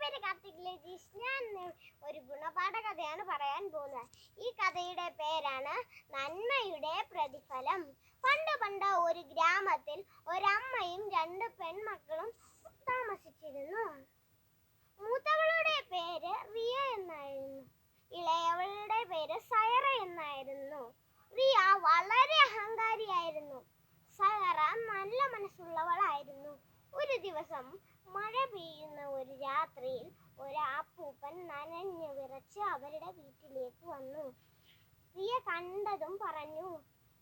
പേര് കാർത്തിക് ലജീഷ് ഞാൻ ഒരു ഗുണപാഠ കഥയാണ് പറയാൻ പോകുന്നത്. ഈ കഥയുടെ പേരാണ് നന്മയുടെ പ്രതിഫലം. പണ്ട് പണ്ട് ഒരു ഗ്രാമത്തിൽ ഒരമ്മയും രണ്ട് പെൺമക്കളും താമസിച്ചിരുന്നു. മൂത്തവളുടെ പേര് റിയ എന്നായിരുന്നു ഇളയവളുടെ പേര് സയറ എന്നായിരുന്നു റിയ വളരെ അഹങ്കാരിയായിരുന്നു സയറ നല്ല മനസ്സുള്ളവളായിരുന്നു ഒരു ദിവസം മഴ പെയ്യുന്ന ഒരു രാത്രിയിൽ ഒരു അപ്പൂപ്പൻ നനഞ്ഞു വിറച്ച് അവരുടെ വീട്ടിലേക്ക് വന്നു. പ്രിയ കണ്ടതും പറഞ്ഞു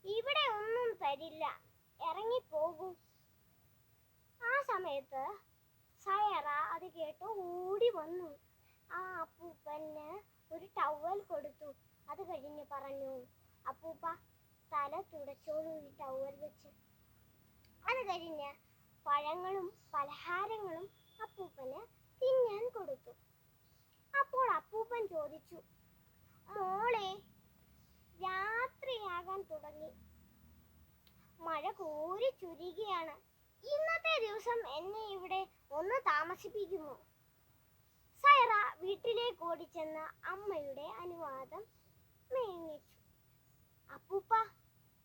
ഇവിടെ ഒന്നും തരില്ല ഇറങ്ങിപ്പോകൂ. ആ സമയത്ത് സയറ അത് കേട്ട് ഓടി വന്നു. ആ അപ്പൂപ്പന് ഒരു ടവൽ കൊടുത്തു. അത് കഴിഞ്ഞ് പറഞ്ഞു അപ്പൂപ്പ തല തുടച്ചോളൂ ഈ ടവൽ വെച്ച്. അത് കഴിഞ്ഞ് പഴങ്ങളും പലഹാരങ്ങളും അപ്പൂപ്പന് തിന്നാൻ കൊടുത്തു. അപ്പോൾ അപ്പൂപ്പൻ ചോദിച്ചു മോളെ രാത്രിയാകാൻ തുടങ്ങി. മഴ കോരി ചുരുകയാണ് ഇന്നത്തെ ദിവസം എന്നെ ഇവിടെ ഒന്ന് താമസിപ്പിക്കുമോ? സൈറ വീട്ടിലേക്ക് ഓടിച്ചെന്ന അമ്മയുടെ അനുവാദം മേങ്ങിച്ചു അപ്പൂപ്പ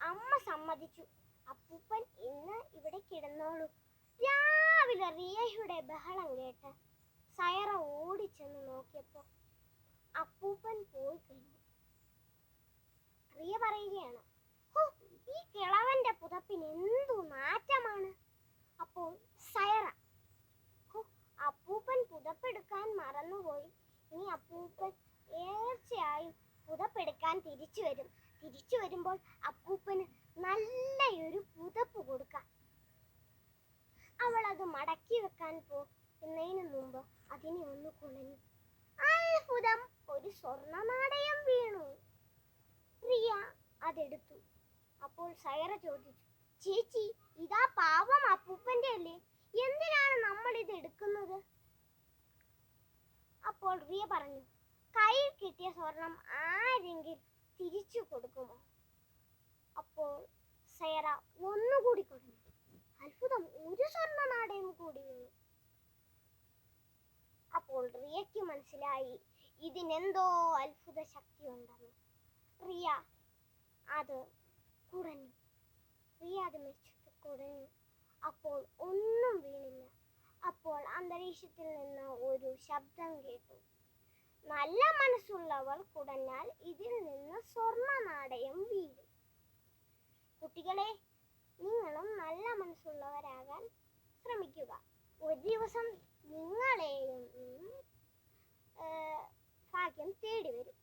അമ്മ സമ്മതിച്ചു. അപ്പൂപ്പൻ ഇന്ന് ഇവിടെ കിടന്നോളൂ. രാവിലെ റിയയുടെ ബഹളം കേട്ട്. സയറ ഓടിച്ചെന്ന് നോക്കിയപ്പോൾ അപ്പൂപ്പൻ പോയി കഴിഞ്ഞു. റിയ പറയുകയാണ് "ഹോ, ഈ കിളവന്റെ പുതപ്പിന് എന്തു നാറ്റമാണ് അപ്പോൾ സയറ "ഹോ, അപ്പൂപ്പൻ പുതപ്പെടുക്കാൻ മറന്നുപോയി. ഇനി അപ്പൂപ്പൻ തീർച്ചയായും പുതപ്പെടുക്കാൻ തിരിച്ചു വരും. തിരിച്ചു വരുമ്പോൾ അപ്പൂപ്പന് നല്ലൊരു പുതപ്പ് കൊടുക്കാം അവൾ അത് മടക്കി പോ പോകുന്നതിന് മുമ്പ് അതിനെ ഒന്ന് കുണഞ്ഞു. അത്ഭുതം! ഒരു സ്വർണ നാണയം വീണു. പ്രിയ അതെടുത്തു. അപ്പോൾ സൈറ ചോദിച്ചു ചേച്ചി ഇതാ പാവം അപ്പൂപ്പന്റെ അല്ലേ? എന്തിനാണ് നമ്മൾ ഇത് എടുക്കുന്നത്? അപ്പോൾ റിയ പറഞ്ഞു കയ്യിൽ കിട്ടിയ സ്വർണം ആരെങ്കിലും തിരിച്ചു കൊടുക്കുമോ? അപ്പോൾ സൈറ ഒന്നുകൂടി കൊടുത്തു അത്ഭുതം! ഒരു സ്വർണ നാടയം കൂടി വീണു. റിയയ്ക്ക് മനസ്സിലായി ഇതിനെന്തോ അത്ഭുത ശക്തി ഉണ്ടെന്ന് റിയ അത് കുടഞ്ഞു റിയ അത് മെച്ചത്ത് കുടഞ്ഞു അപ്പോൾ ഒന്നും വീണില്ല. അപ്പോൾ അന്തരീക്ഷത്തിൽ നിന്ന് ഒരു ശബ്ദം കേട്ടു. നല്ല മനസ്സുള്ളവർ കുടഞ്ഞാൽ ഇതിൽ നിന്ന് സ്വർണ നാടയം വീഴും. കുട്ടികളെ നിങ്ങളും നല്ല മനസ്സുള്ളവരാകാൻ ശ്രമിക്കുക. ഒരു ദിവസം നിങ്ങളെയും ഭാഗ്യം തേടി വരും.